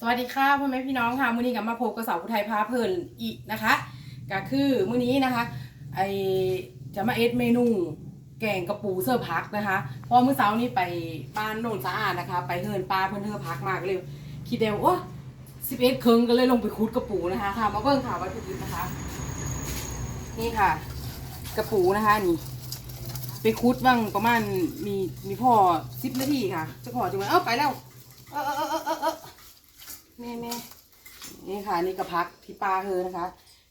สวัสดีค่ะพ่อแม่พี่น้องค่ะมื้อนี้กับมาพบกับสาวผู้ไทยพาเพลินอีกนะคะก็คือมื้อนี้นะคะไอจะมาเอ็ดเมนูแกงกระปูเสื้อพักนะคะเพราะมื้อเช้านี้ไปบ้านโนนสะอาดนะคะ ไปเฮินปลาเพิ่นเฮอพักมากเลยคิดเดวโอ้สิบเอ็ดเคิงก็เลยลงไปคุดกระปูนะคะค่ะมาเบิ่งค่ะวัตถุดิบนะคะ นี่ค่ะ กระปูนะคะนี่ไปคุดบ้างประมาณมีมีพ่อสิบนาทีค่ะจะขอจังเลยเอ้าไปแล้ว เออเออเออเออ แม่แม่นี่ค่ะนี่กระพักที่ปลาเธอนะคะ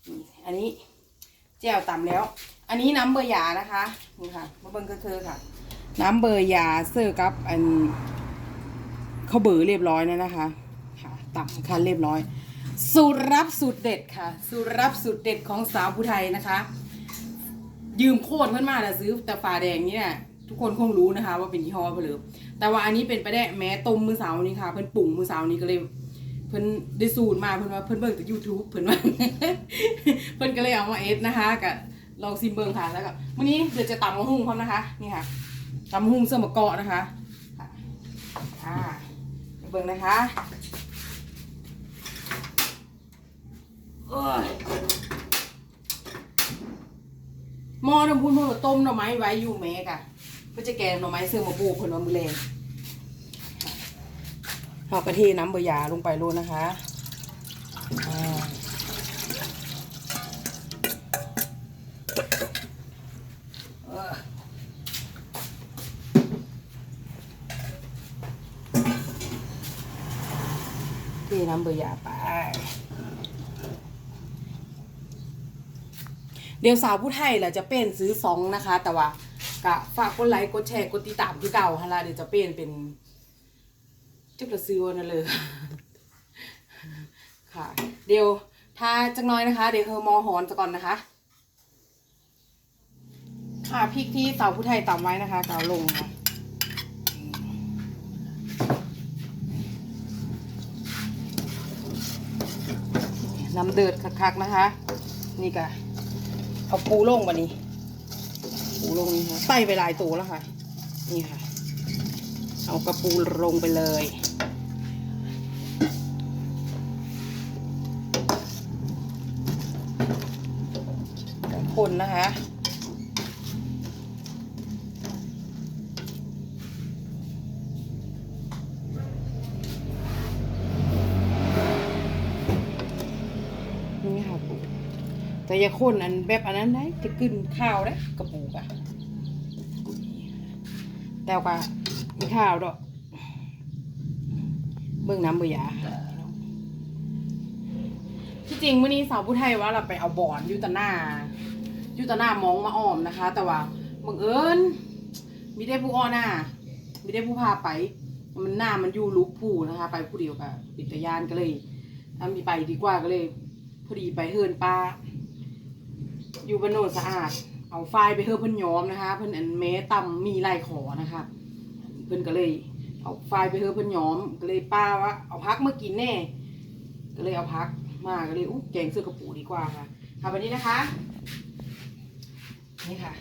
นี่อันนี้แจ่วต่ำแล้ว อันนี้น้ำเบอร์ยานะคะนี่ค่ะมาเบิ้งเธอค่ะ น้ำเบอร์ยาเสิร์กับอันเขาเบอร์เรียบร้อยแล้วนะคะ ค่ะต่ำคันเรียบร้อย สูตรรับสูตรเด็ดค่ะ สูตรรับสูตรเด็ดของสาวผู้ไทยนะคะ ยืมโคตรเพื่อนมาแต่ซื้อแต่ฝาแดงนี่แหละทุกคนคงรู้นะคะ ว่าเป็นยี่ห้อเพนเลยแต่ว่าอันนี้เป็นไปได้แม้ต้มมือเสาร์นี้ค่ะเพิ่นปรุ่งมือเสาร์นี้ก็เลย เพิ่นได้สูตรมาเพิ่นว่าเพิ่นเบิ่งจาก YouTube เพิ่นว่า เพิ่นก็เลยเอามาเอสนะคะกับลองซิมเบิ่งค่ะแล้วก็วันนี้เดี๋ยวจะตำมะฮุ่งพร้อมนะคะ นี่ค่ะตำมะฮุ่งเสื้อมะเกาะนะคะค่ะอ่าเบิ่งนะคะโอ้ยหม้อน้ำพุนเพิ่นต้มหน่อไม้ไว้อยู่แม่กะเพิ่นจะแกงหน่อไม้เสื้อมะบูเพิ่นว่ามือแรง เรากระเทน้ำเบอร์ยาลงไปโลดนะคะเทน้ำเบอร์ยาไป เดี๋ยวสาวผู้ไทยแหละจะเป็นซื้อซองนะคะ แต่ว่ากะฝากกดไลค์กดแชร์กดติดตามคือเก่าฮะละเดี๋ยวจะเป็นเป็น จุกระซื้อนนั้นเลยค่ะ เดี๋ยวถ้าจักน้อยนะคะ เดี๋ยวเฮอมอหอนจะก่อนนะคะ ค่ะพริกที่เต่าผู้ไทยตำไว้นะคะเกาลงค่ะน้ำเดือดคักๆนะคะ นี่กะเอาปูลงวันนี้ ปูลงนี่ค่ะใส่ไปหลายตัวแล้วค่ะ นี่ค่ะ เอากระปูลงไปเลย คนนะคะ นี่ค่ะปูแต่อย่าคนอันแบบอันนั้นได้จะกึนข้าวได้กระปูกอะแต่ว่ามีข้าวดอกเบื้องน้ำเบือยาที่จริงวันนี้สาวผู้ไทยว่าเราไปเอาบอนอยูตหน้า ยูแตหน้ามองมาอ้อมนะคะ แต่ว่าบังเอิญมีได้ผู้อ้อหน้ามีได้ผู้พาไป มันหน้ามันอยู่ลุกผู้นะคะ ไปผู้เดียวกับปิตยานก็เลยถ้ามีไปดีกว่าก็เลย พอดีไปเฮินป้า อยู่บนโนนสะอาด เอาไฟไปเฮินเพิ่นย้อมนะคะ เพิ่นอันเมตำมีลายขอนะคะ เพิ่นก็เลย เอาไฟไปเฮินเพิ่นย้อม ก็เลยป้าว่าเอาพักมากินแน่ ก็เลยเอาพักมาก็เลยอู้แกงเสื้อกระปูดีกว่าค่ะค่ะวันนี้นะคะ นี่ค่ะ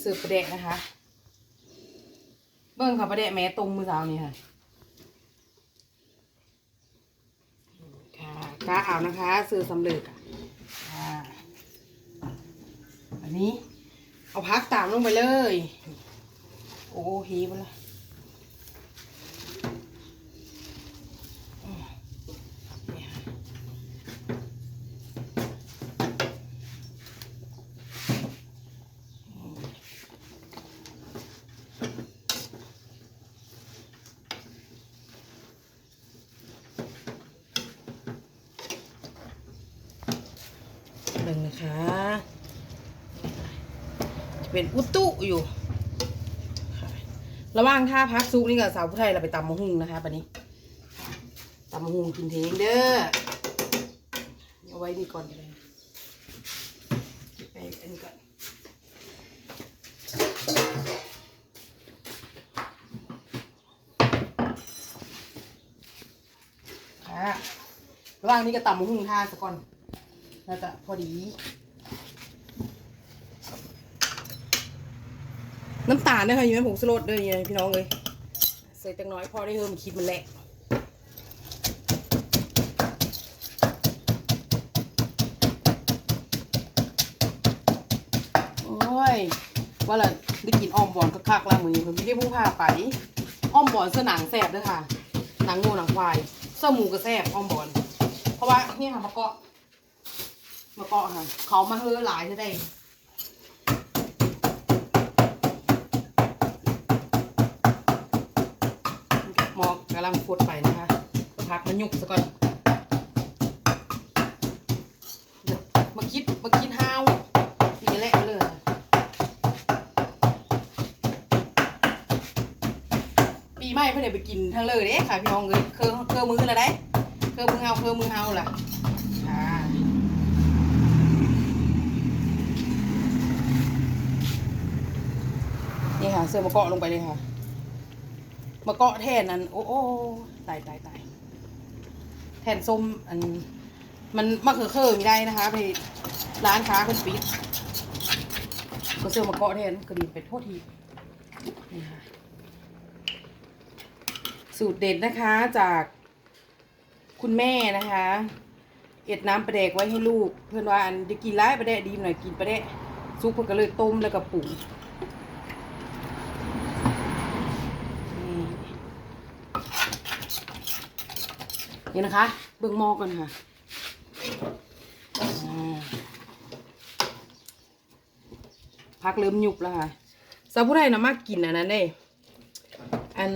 สิร์ฟประเดะนะคะ เบิ้งค่ะประเดะแม้ตรงมือสาวนี่ค่ะค่ะกาเอานะคะซื้อสำเร็จอะค่ะอันนี้ เอาพักตามลงไปเลย โอ้ฮีบละอืมเนี่ยอืมห นะคะ จะเป็นอุตุอยู่ระหว่างท่าพักซุกนี่กับสาวผู้ไทยเราไปตำมะฮุงนะคะปันนี้ตำมะฮุงกินเทงเด้อเอาไว้นี่ก่อนเก็บไปอันนี้ก่อนค่ะระหว่างนี้ก็ตำมะฮุงท่าซะก่อน แล้วก็พอดี น้ำตาลนะคะอยู่ในผงสลดด้วยพี่น้องเลยสส่จังน้อยพอได้เพิ่มคิดมันแหละโอ้ยว่าละได้กินอ้อมบอนคักๆล้วมือผมไม่ได้ผู้พาไปอ้อมบอนเสื้อหนังแสบด้วยค่ะ หนังงูหนังควายเสื้อหมูก็แสบอ้อมบอน เพราะว่านี่ค่ะมะเกาะ มะเกาะค่ะ เขามาเฮือหลายจะได้หมอกกำลังฟดไปนะคะพักมันยุกซะก่อนมาคิดมาคิดฮาวนี่แหละเลยปีใหม่เพื่อนไปกินทั้งเลยเด้ค่ะพี่น้องเลยเคอเคอมือละได้เคอมือเฮาเคอมือเฮาล่ะค่ะนี่ ค่ะเสื้อมะเกาะลงไปเลยค่ะมะเกาะแทนนั้น โอ้โอ้ตายตายตายแทนส้มอัน มันมะเขือเคอไม่ได้นะคะ ไปร้านค้าคนปิดก็ซื้อมะเกาะแทนก็ดีไปโทษทีนี่ค่ะสูตรเด็ดนะคะจากคุณแม่นะคะ เอ็ดน้ำปลาแดกไว้ให้ลูก เพื่อนว่าอันจะกินร้ายปลาแดกดีหน่อยกินปลาแดกซุปเพื่อนก็เลยต้มแล้วก็ปรุงนี่ นี่นะคะ เบิ่งหม้อก่อนค่ะพักเริ่มยุบแล้วค่ะสาวผู้ไทยนะมากกินอันนั้นเด้อัน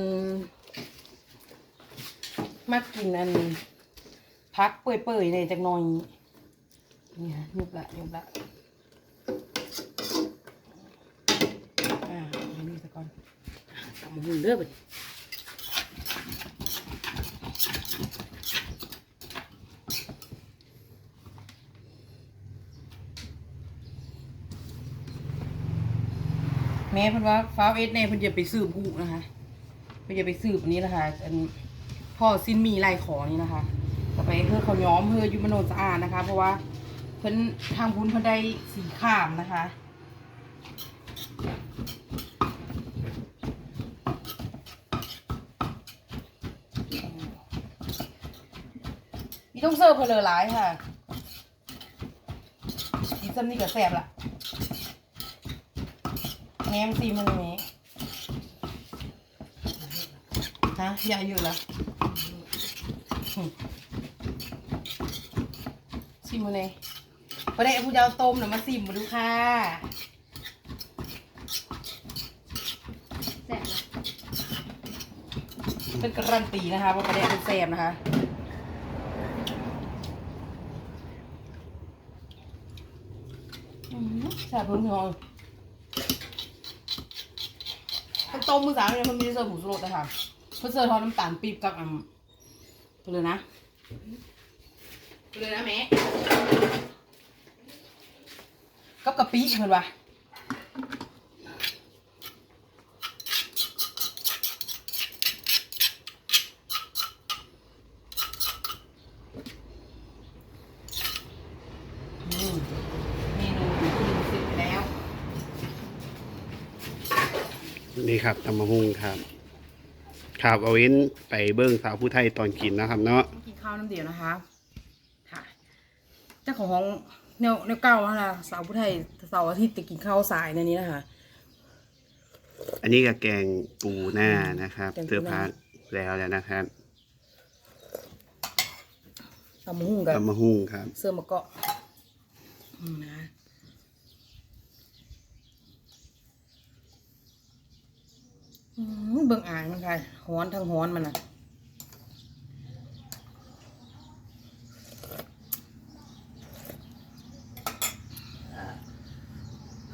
มากกินอันพักเปื่อยๆเลยจักหน่อยนี่ค่ะยุบละยุบละอ่าอันนี้ซะก่อนเอามาหุ่นเด้อบัดนี้ ม่เพิ่นว่าฟ้าเอสเน่เพิ่นจะไปสืบหูนะคะเพิ่นจะไปสืบอันนี้นะคะ อันพ่อสิ้นมีลายขอนี่นะคะก็ไปเพื่อเขาย้อมเพื่อยุมโนสะอาดนะคะ เพราะว่าเพิ่นทางพุ้นเพิ่นได้สีข้ามนะคะมีต้องเสิร์ฟเพนเลยหลายค่ะอีซัมนี่ก็แซบละ แหนมซีมันนี้ฮะยาอยู่ละอืมซิมมันเองประเดี๋ยวผู้เจ้าต้มหน่อยมาซิมมาดูค่ะแซ่บนะเป็นการันตีนะคะว่าประเดี๋ยวเป็นแซ่บนะคะอืมแซ่บเพิ่มเงข้าว ต้มมือสามเนี่ยมันมีเสิร์ฟหมูสโลดนะคะเพื่อเสิร์ฟทอดน้ำตาลปี๊บกับอ่ำไปเลยนะไปเลยนะแม่กับกะปิเหมือนวะอืมเมนูที่ดูเสร็จแล้ว นี่ครับตำมะฮุงครับครับเอาเว้นไปเบิ้งสาวผู้ไทยตอนกินนะครับเนาะกินข้าวน้ำเดียวนะคะค่ะเจ้าของห้องแนวแนวเก้านะคะสาวผู้ไทยเสาร์อาทิตย์จะกินข้าวสายในนี้นะคะอันนี้ก็แกงปูหน้านะครับแกงปูหน้าเสื้อผ้าแล้วแล้วนะครับตำมะฮุ่งกับตำมะฮุงครับ เสื้อมะเกาะอืมนะอืม เบิ่งอ่างมันค่ะฮ้อนทั้งฮ้อนมันอะ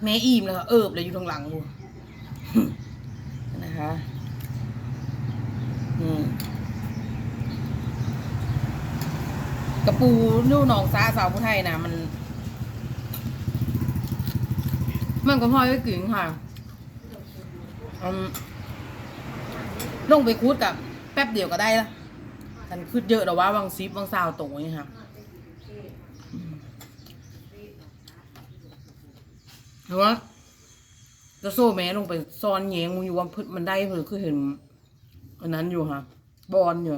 แม่อิ่มแล้วเอิบเลยอยู่ตรงหลังกูนะคะกระปูนู่นหนองซาสาวผู้ไทยนะมัน มันก็พอไว้กึ่งค่ะอืม ลงไปคูดกับแป๊บเดียวก็ได้ละกันคืดเยอะแต่ว่าบางซิปบางซาวโตนี่ค่ะอืมหรือว่าจะโซ่แม่ลงไปซ่อนแยงมึงอยู่ว่าพืชมันได้คือคือเห็นอันนั้นอยู่ค่ะ บอลอยู่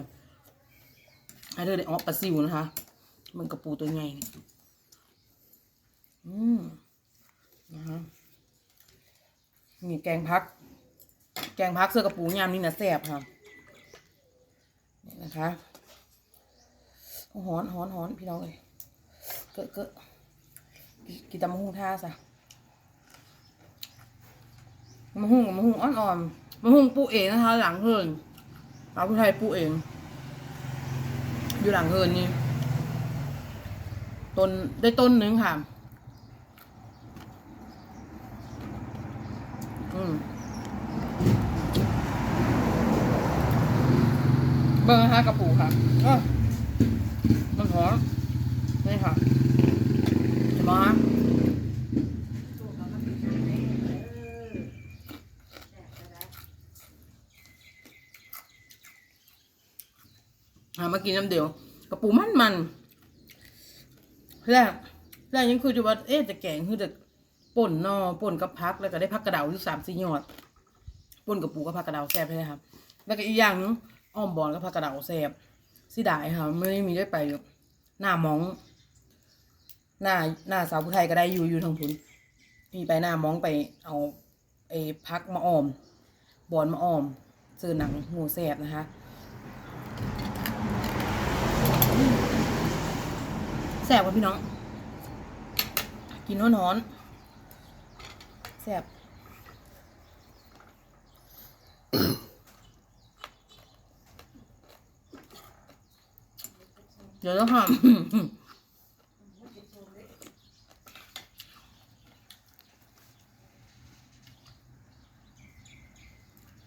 อันนี้เดี๋ยวออกปลาซิวนะคะ มันกระปูตัวใหญ่นี่อืมนะคะมีแกงพัก แกงพักเสื้อกระปูยามนี่นะแซ่บค่ะนี่นะคะหอนหอนหอนพี่น้องเลยเกอะเกอะกินตำมะฮุ่งท่าซะมะฮุ่งมะฮุ่งอ่อนๆมะฮุ่งปูเองนะคะ หลังเฮินสาวผู้ไทยปูเอง อยู่หลังเฮินนี่ต้นได้ต้นหนึ่งค่ะ อืม เบอร์ห้ากระปูค่ะเอ้อมันหอมนี่ค่ะเห็นไหมฮะอะมากินน้ำเดียวกระปูมันมันแรกแรกยังคือจะว่าเอ๊ะจะแกงคือจะป่นนอป่นกับพักแล้วก็ได้พักกระเดาอยู่สามสี่หยอดป่นกับปูกับผักกระเดาแซ่บเลยครับ แล้วก็อีกอย่างหนึง อ้อมบอลกับผักกระดาษแซบสิดายค่ะไม่มีได้ไปหน้ามอง หน้าหน้าสาวผู้ไทยก็ได้อยู่อยู่ทางพุนมีไปหน้ามองไปเอาไอ้พักมาอ้อม บอลมาอ้อมซื้อหนังหมูแซบนะคะแซบกว่าพี่น้อง กินร้อนๆแซบ เดี๋ยวต้องทำ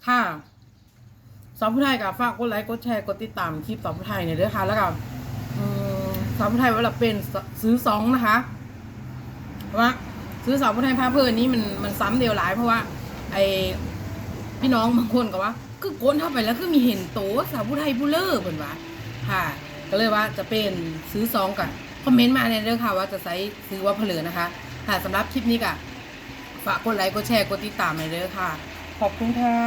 ค่ะสาวผู้ไทยกับฝากกดไลค์กดแชร์กดติดตามคลิปสาวผู้ไทยเนี่ยด้วยค่ะ แล้วก็สาวผู้ไทยว่าเราเป็นซื้อสองนะคะว่าซื้อสาวผู้ไทยพาเพลินนี้มันมันซ้ำเดียวหลายเพราะว่า ไอพี่น้องบางคนก็ว่า คือโกนเข้าไปแล้วคือมีเห็นโตสาวผู้ไทยผู้เลิศเหมือนว่าค่ะ ก็เลยว่าจะเป็นซื้อซองกันคอมเมนต์มาในเรื่องค่ะว่าจะใช้ซื้อว่าเพลินนะคะค่ะสำหรับคลิปนี้ก็ฝากกดไลค์กดแชร์กดติดตามในเรื่องค่ะ ขอบคุณค่ะ